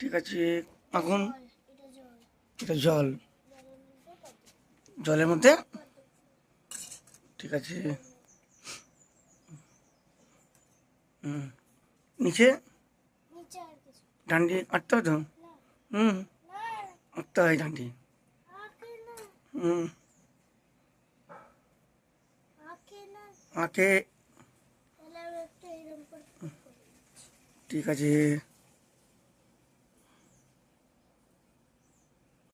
ঠিক আছে, এখন এটা জল। জলের মধ্যে? ঠিক আছে। নিচে? ডান্ডি আটতে হবে তো? হুম আটতে হয় ডান্ডি। হুম। আঁকে। ঠিক আছে।